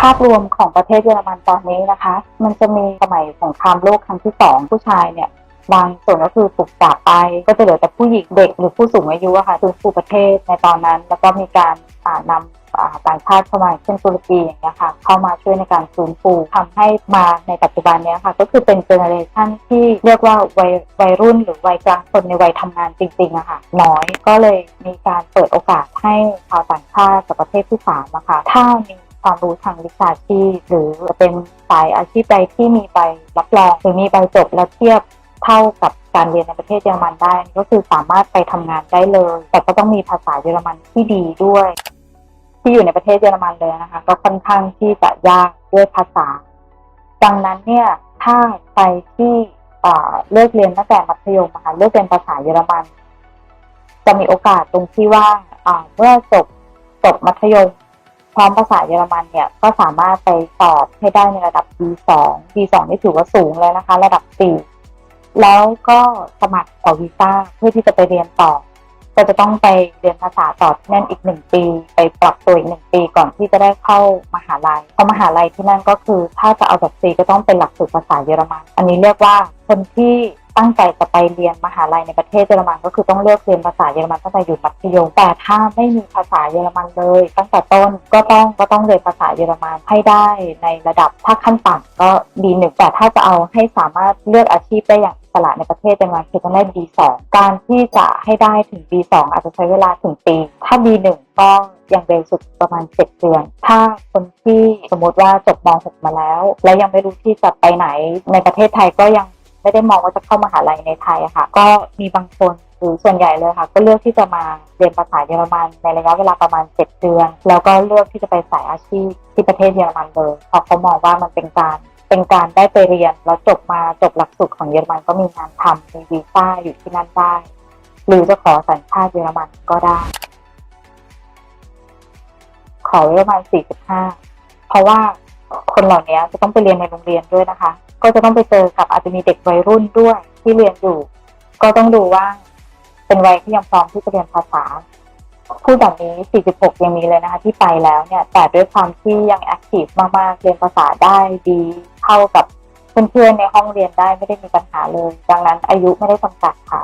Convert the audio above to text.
ภาพรวมของประเทศเยอรมันตอนนี้นะคะ มันจะมีสมัยสงครามโลกครั้งที่สองผู้ชายเนี่ยบางส่วนก็คือถูกจากไปก็จะเหลือแต่ผู้หญิงเด็กหรือผู้สูงอายุอะค่ะฟื้นฟูประเทศในตอนนั้น แล้วก็มีการนำต่างชาติเข้ามาเช่นตุรกีอย่างเงี้ยค่ะเข้ามาช่วยในการฟื้นฟูทำให้มาในปัจจุบันเนี้ยค่ะ ก็คือเป็นเจเนอเรชันที่เรียกว่าวัยวัยรุ่นหรือวัยกลางคนในวัยทำงานจริงๆอะค่ะน้อยก็เลยมีการเปิดโอกาสให้ชาวต่างชาติจากประเทศที่สามอะค่ะถ้ามี ความรู้ทางวิชาชีพ หรือเป็นสายอาชีพใดที่มีใบรับรองหรือมีใบจบและเทียบเท่ากับการเรียนในประเทศเยอรมันได้ ก็คือสามารถไปทำงานได้เลย แต่ก็ต้องมีภาษาเยอรมันที่ดีด้วย ที่อยู่ในประเทศเยอรมันเลยนะคะ ก็ค่อนข้างที่จะยากด้วยภาษา ดังนั้นเนี่ยถ้าใครที่เลิกเรียนตั้งแต่มัธยมอะค่ะเลิกเรียนภาษาเยอรมัน จะมีโอกาสตรงที่ว่าเมื่อจบจบมัธยม พร้อมภาษาเยอรมันเนี่ยก็สามารถไปสอบให้ได้ในระดับ B2 B2 นี่ถือว่าสูงเลยนะคะ ระดับ 4 แล้วก็สมัครขอวีซ่าเพื่อที่จะไปเรียนต่อ ก็จะต้องไปเรียนภาษาต่อที่นั่นอีกหนึ่งปี ไปปรับตัวอีกหนึ่งปีก่อนที่จะได้เข้ามหาลัยเพราะมหาลัยที่นั่นก็คือ ถ้าจะเอาแบบฟรีก็ต้องเป็นหลักสูตรภาษาเยอรมัน อันนี้เรียกว่าคนที่ ตั้งใจจะไปเรียนมหาลัยในประเทศเยอรมันก็คือต้องเลือกเรียนภาษาเยอรมันตั้งแต่อยู่มัธยมแต่ถ้าไม่มีภาษาเยอรมันเลย ตั้งแต่ต้นก็ต้องก็ต้องเรียนภาษาเยอรมันให้ได้ในระดับถ้าขั้นต่ำก็ B1 แต่ถ้าจะเอาให้สามารถเลือกอาชีพได้อย่างอิสระในประเทศเยอรมันคือต้องได้ B2 การที่จะให้ได้ถึง B2 อาจจะใช้เวลาถึงปี ถ้า B1 ก็อย่างเร็วสุดประมาณ 7 เดือน ถ้าคนที่สมมติว่าจบม .6 มาแล้ว และยังไม่รู้ที่จะไปไหนในประเทศไทยก็ยัง ไม่ได้มองว่าจะเข้ามหาลัยในไทยค่ะ ก็มีบางคนหรือส่วนใหญ่เลยค่ะ ก็เลือกที่จะมาเรียนภาษาเยอรมันในระยะเวลาประมาณ 7 เดือน แล้วก็เลือกที่จะไปสายอาชีพที่ประเทศเยอรมันเลยเพราะเขามองว่ามันเป็นการเป็นการได้ไปเรียนแล้วจบมาจบหลักสูตรของเยอรมันก็มีงานทำมีวีซ่าอยู่ที่นั่นได้ หรือจะขอสัญชาติเยอรมันก็ได้ ขอไว้ประมาณ45 เพราะว่า คนเหล่านี้จะต้องไปเรียนในโรงเรียนด้วยนะคะ ก็จะต้องไปเจอกับอาจจะมีเด็กวัยรุ่นด้วยที่เรียนอยู่ ก็ต้องดูว่าเป็นวัยที่ยังพร้อมที่จะเรียนภาษาพูดแบบนี้ 46 ยังมีเลยนะคะ ที่ไปแล้วเนี่ย แต่ด้วยความที่ยังแอคทีฟมากๆ เรียนภาษาได้ดีเข้ากับเพื่อนๆในห้องเรียนได้ไม่ได้มีปัญหาเลย ดังนั้นอายุไม่ได้จำกัดค่ะ